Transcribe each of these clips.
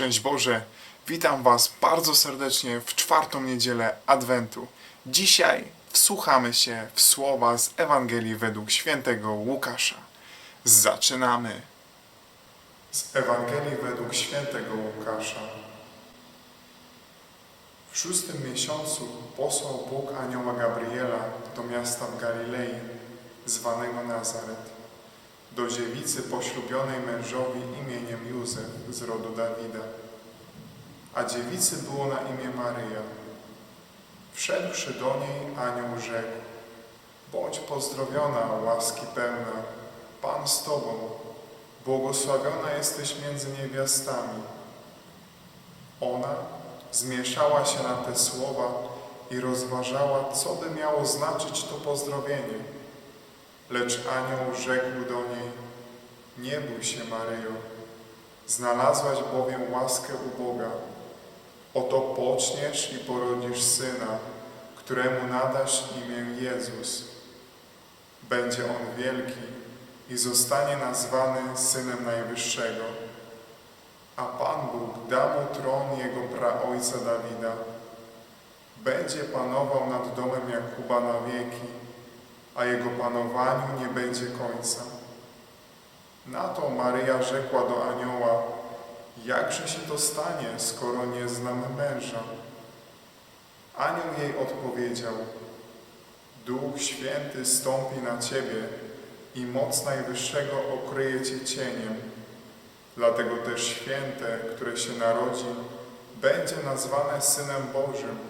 Szczęść Boże, witam Was bardzo serdecznie w czwartą niedzielę Adwentu. Dzisiaj wsłuchamy się w słowa z Ewangelii według świętego Łukasza. Zaczynamy. Z Ewangelii według świętego Łukasza. W szóstym miesiącu posłał Bóg anioła Gabriela do miasta w Galilei, zwanego Nazaret, do dziewicy poślubionej mężowi imieniem Józef z rodu Dawida. A dziewicy było na imię Maryja. Wszedłszy do niej, anioł rzekł, bądź pozdrowiona, łaski pełna, Pan z Tobą, błogosławiona jesteś między niewiastami. Ona zmieszała się na te słowa i rozważała, co by miało znaczyć to pozdrowienie. Lecz anioł rzekł do niej, nie bój się Maryjo, znalazłaś bowiem łaskę u Boga. Oto poczniesz i porodzisz syna, któremu nadasz imię Jezus. Będzie on wielki i zostanie nazwany Synem Najwyższego. A Pan Bóg da mu tron jego praojca Dawida. Będzie panował nad domem Jakuba na wieki, a jego panowaniu nie będzie końca. Na to Maryja rzekła do anioła, jakże się to stanie, skoro nie znam męża? Anioł jej odpowiedział, Duch Święty stąpi na ciebie i moc Najwyższego okryje cię cieniem. Dlatego też święte, które się narodzi, będzie nazwane Synem Bożym.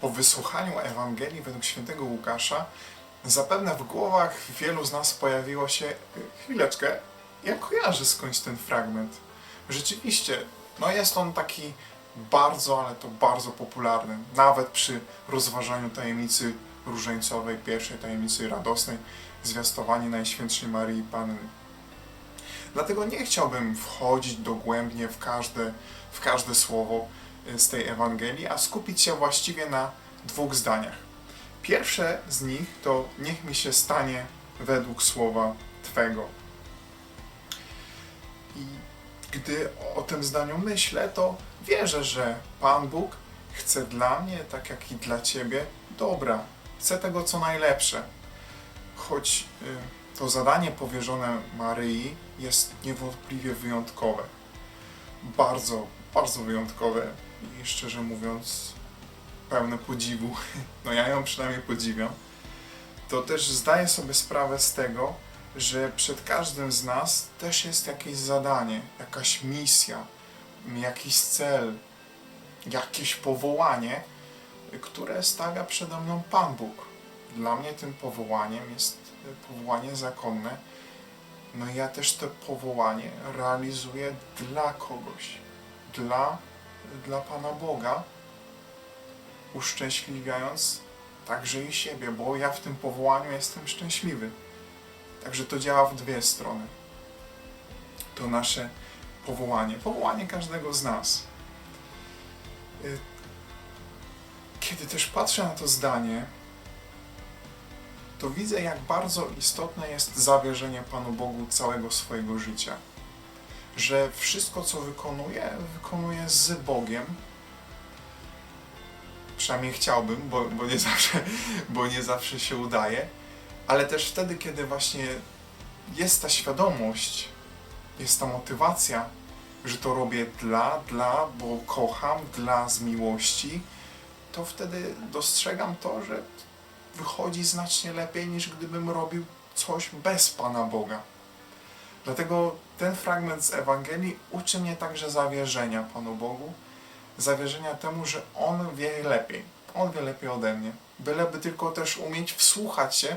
Po wysłuchaniu Ewangelii według świętego Łukasza, zapewne w głowach wielu z nas pojawiło się chwileczkę, ja kojarzę skądś ten fragment. Rzeczywiście, no jest on taki bardzo, ale to bardzo popularny. Nawet przy rozważaniu tajemnicy różańcowej, pierwszej tajemnicy radosnej, zwiastowanie Najświętszej Maryi Panny. Dlatego nie chciałbym wchodzić dogłębnie w każde, w każde słowo y, z tej Ewangelii, a skupić się właściwie na dwóch zdaniach. Pierwsze z nich to niech mi się stanie według słowa Twego. I gdy o tym zdaniu myślę, to wierzę, że Pan Bóg chce dla mnie, tak jak i dla Ciebie, dobra. Chce tego, co najlepsze. Choć y, to zadanie powierzone Maryi jest niewątpliwie wyjątkowe. Bardzo, bardzo wyjątkowe i szczerze mówiąc pełne podziwu. No ja ją przynajmniej podziwiam. To też zdaję sobie sprawę z tego, że przed każdym z nas też jest jakieś zadanie, jakaś misja, jakiś cel, jakieś powołanie, które stawia przede mną Pan Bóg. Dla mnie tym powołaniem jest powołanie zakonne. No i ja też to powołanie realizuję dla kogoś, dla, dla Pana Boga, uszczęśliwiając także i siebie, bo ja w tym powołaniu jestem szczęśliwy. Także to działa w dwie strony. To nasze powołanie, powołanie każdego z nas. Y, Kiedy też patrzę na to zdanie, to widzę, jak bardzo istotne jest zawierzenie Panu Bogu całego swojego życia. Że wszystko, co wykonuje, wykonuje z Bogiem. Przynajmniej chciałbym, bo, bo, nie zawsze, bo nie zawsze się udaje. Ale też wtedy, kiedy właśnie jest ta świadomość, jest ta motywacja, że to robię dla, dla, bo kocham, dla z miłości, to wtedy dostrzegam to, że wychodzi znacznie lepiej niż gdybym robił coś bez Pana Boga. Dlatego ten fragment z Ewangelii uczy mnie także zawierzenia Panu Bogu, zawierzenia temu, że On wie lepiej. On wie lepiej ode mnie. Byleby tylko też umieć wsłuchać się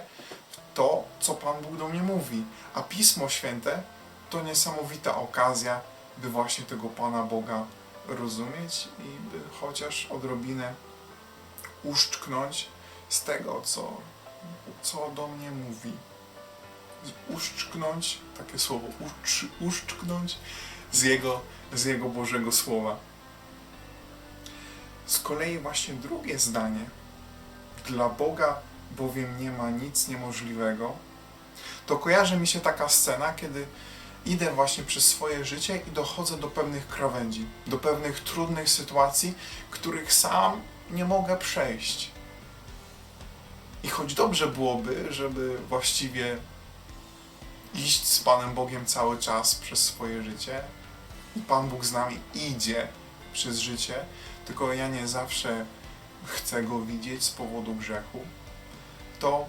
w to, co Pan Bóg do mnie mówi. A Pismo Święte to niesamowita okazja, by właśnie tego Pana Boga rozumieć i by chociaż odrobinę uszczknąć z tego, co, co do mnie mówi. Uszczknąć, takie słowo, ucz, uszczknąć z jego, z jego Bożego Słowa. Z kolei właśnie drugie zdanie. Dla Boga bowiem nie ma nic niemożliwego. To kojarzy mi się taka scena, kiedy idę właśnie przez swoje życie i dochodzę do pewnych krawędzi, do pewnych trudnych sytuacji, których sam nie mogę przejść. I choć dobrze byłoby, żeby właściwie iść z Panem Bogiem cały czas przez swoje życie, i Pan Bóg z nami idzie przez życie, tylko ja nie zawsze chcę Go widzieć z powodu grzechu, to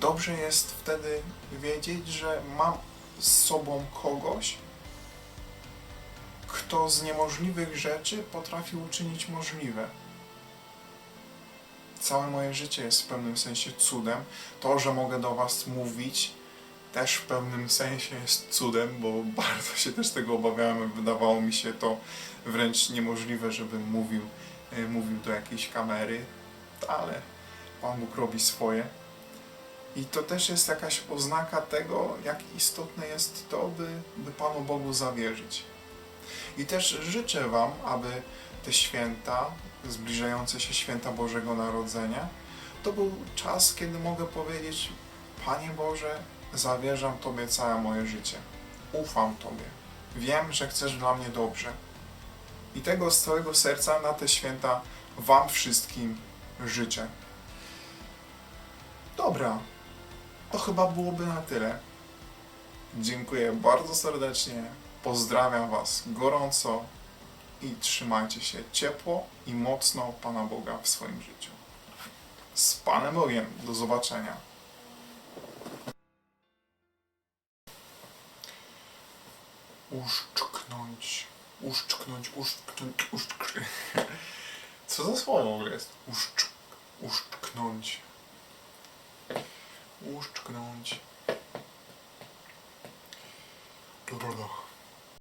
dobrze jest wtedy wiedzieć, że mam z sobą kogoś, kto z niemożliwych rzeczy potrafi uczynić możliwe. Całe moje życie jest w pewnym sensie cudem. To, że mogę do Was mówić, też w pewnym sensie jest cudem, bo bardzo się też tego obawiałem. Wydawało mi się to wręcz niemożliwe, żebym mówił, e, mówił do jakiejś kamery, ale Pan Bóg robi swoje. I to też jest jakaś oznaka tego, jak istotne jest to, by, by Panu Bogu zawierzyć. I też życzę Wam, aby te święta, zbliżające się święta Bożego Narodzenia, to był czas, kiedy mogę powiedzieć: Panie Boże, zawierzam Tobie całe moje życie. Ufam Tobie. Wiem, że chcesz dla mnie dobrze. I tego z całego serca na te święta Wam wszystkim życzę. Dobra, to chyba byłoby na tyle. Dziękuję bardzo serdecznie. Pozdrawiam Was gorąco i trzymajcie się ciepło i mocno Pana Boga w swoim życiu. Z Panem Bogiem. Do zobaczenia. uszczknąć, uszczknąć, uszczknąć, uszczknąć. Co za słowo w ogóle jest? Uszczknąć. Uszczknąć. Dobra, dobra.